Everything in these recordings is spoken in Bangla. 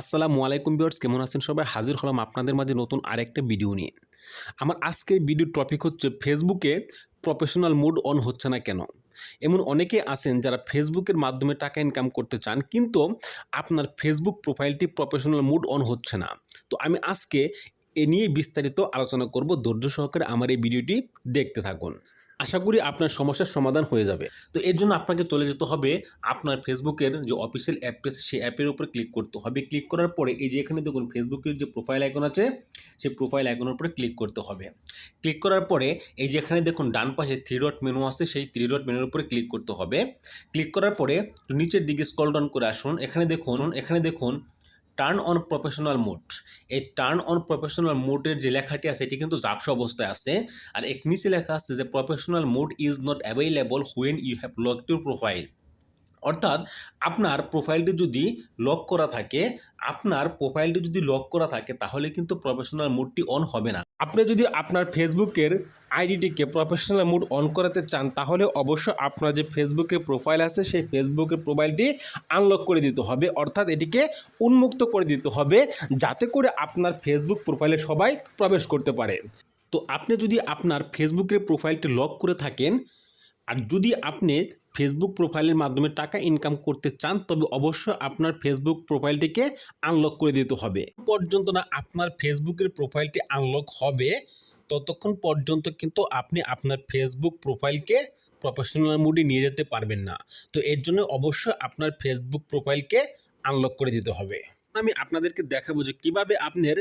আসসালামু আলাইকুম বিয়ার্স কেমন আছেন সবাই? হাজির হলাম আপনাদের মাঝে নতুন আরেকটা ভিডিও নিয়ে। আমার আজকের ভিডিওর টপিক হচ্ছে ফেসবুকে প্রফেশনাল মুড অন হচ্ছে না কেন? এমন অনেকে আছেন যারা ফেসবুকের মাধ্যমে টাকা ইনকাম করতে চান, কিন্তু আপনার ফেসবুক প্রোফাইলটি প্রফেশনাল মুড অন হচ্ছে না। তো আমি আজকে এ নিয়ে বিস্তারিত আলোচনা করব। ধৈর্য সহকারে আমার এই ভিডিওটি দেখতে থাকুন। আশা করি আপনার সমস্যার সমাধান হয়ে যাবে। তো এর জন্য আপনাকে চলে যেতে হবে আপনার ফেসবুকের যে অফিসিয়াল অ্যাপ সেই অ্যাপের উপরে ক্লিক করতে হবে। ক্লিক করার পরে এই যে এখানে দেখুন, ফেসবুকের যে প্রোফাইল আইকন আছে, সেই প্রোফাইল আইকনের উপরে ক্লিক করতে হবে। ক্লিক করার পরে এই যে এখানে দেখুন, ডান পাশে থ্রি ডট মেনু আছে, সেই থ্রি ডট মেনুর উপরে ক্লিক করতে হবে। ক্লিক করার পরে নিচের দিকে স্কল ডাউন করে আসুন। এখানে দেখুন এখানে দেখুন টার্ন অন প্রফেশনাল মোড এই টার্ন অন প্রফেশনাল মোডের যে লেখাটি আছে, এটি কিন্তু জাপসা অবস্থায় আছে। আর এক নিচে লেখা আছে যে professional mode is not available when you have lock your profile অর্থাৎ, আপনার প্রোফাইলটি যদি লক করা থাকে, আপনার প্রোফাইলটি যদি লক করা থাকে, তাহলে কিন্তু প্রফেশনাল মোডটি অন হবে না। আপনি যদি আপনার ফেসবুকের আইডিটিকে প্রফেশনাল মোড অন করাতে চান, তাহলে অবশ্যই আপনার যে ফেসবুকের প্রোফাইল আছে, সেই ফেসবুকের প্রোফাইলটি আনলক করে দিতে হবে। অর্থাৎ এটিকে উন্মুক্ত করে দিতে হবে, যাতে করে আপনার ফেসবুক প্রোফাইলে সবাই প্রবেশ করতে পারে। তো আপনি যদি আপনার ফেসবুকের প্রোফাইলটি লক করে থাকেন, আর যদি আপনি ফেসবুক প্রোফাইলের মাধ্যমে টাকা ইনকাম করতে চান, তবে অবশ্যই আপনার ফেসবুক প্রোফাইলটিকে আনলক করে দিতে হবে। পর্যন্ত না আপনার ফেসবুকের প্রোফাইলটি আনলক হবে ততক্ষণ পর্যন্ত কিন্তু আপনি আপনার ফেসবুক প্রোফাইলকে প্রফেশনাল মুডে নিয়ে যেতে পারবেন না। তো এর জন্য অবশ্যই আপনার ফেসবুক প্রোফাইলকে আনলক করে দিতে হবে। আমি আপনাদেরকে দেখাবো যে কীভাবে আপনার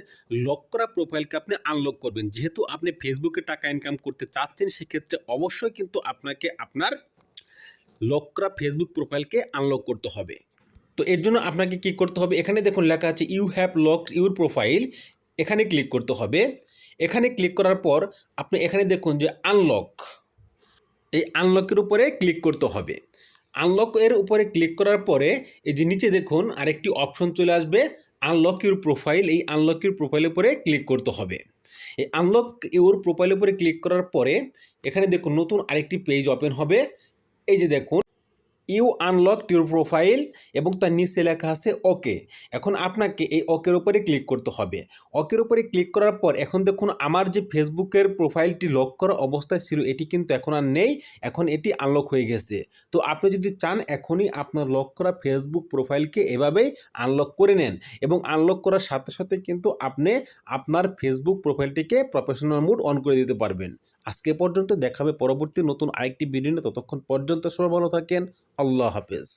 লক করা প্রোফাইলকে আপনি আনলক করবেন। যেহেতু আপনি ফেসবুকে টাকা ইনকাম করতে চাচ্ছেন, সেক্ষেত্রে অবশ্যই কিন্তু আপনাকে আপনার লক করা ফেসবুক প্রোফাইলকে আনলক করতে হবে। তো এর জন্য আপনাকে কি করতে হবে? এখানে দেখুন লেখা আছে you have locked your profile এখানে ক্লিক করতে হবে। এখানে ক্লিক করার পর আপনি এখানে দেখুন যে আনলক এই আনলকের উপরে ক্লিক করতে হবে। আনলক এর উপরে ক্লিক করার পরে এই যে নিচে দেখুন আরেকটি অপশন চলে আসবে আনলক ইউর প্রোফাইল এই আনলক ইউর প্রোফাইলের উপরে ক্লিক করতে হবে। এই আনলক ইউর প্রোফাইলের উপরে ক্লিক করার পরে এখানে দেখুন নতুন আরেকটি পেজ ওপেন হবে। এই যে দেখুন ইউ আনলক ইউর প্রোফাইল এবং তার নিচে লেখা আছে ওকে। এখন আপনাকে এই ওকের উপরে ক্লিক করতে হবে। ওকের উপরে ক্লিক করার পর এখন দেখুন আমার যে ফেসবুকের প্রোফাইলটি লক করা অবস্থায় ছিল, এটি কিন্তু এখন আর নেই, এখন এটি আনলক হয়ে গেছে। তো আপনি যদি চান এখনই আপনার লক করা ফেসবুক প্রোফাইলকে এভাবেই আনলক করে নেন এবং আনলক করার সাথে সাথে কিন্তু আপনি আপনার ফেসবুক প্রোফাইলটিকে প্রফেশনাল মুড অন করে দিতে পারবেন। আজকে পর্যন্ত দেখাবে পরবর্তী নতুন আরেকটি ভিডিও ততক্ষণ পর্যন্ত সবাই ভালো থাকেন। আল্লাহ হাফেজ।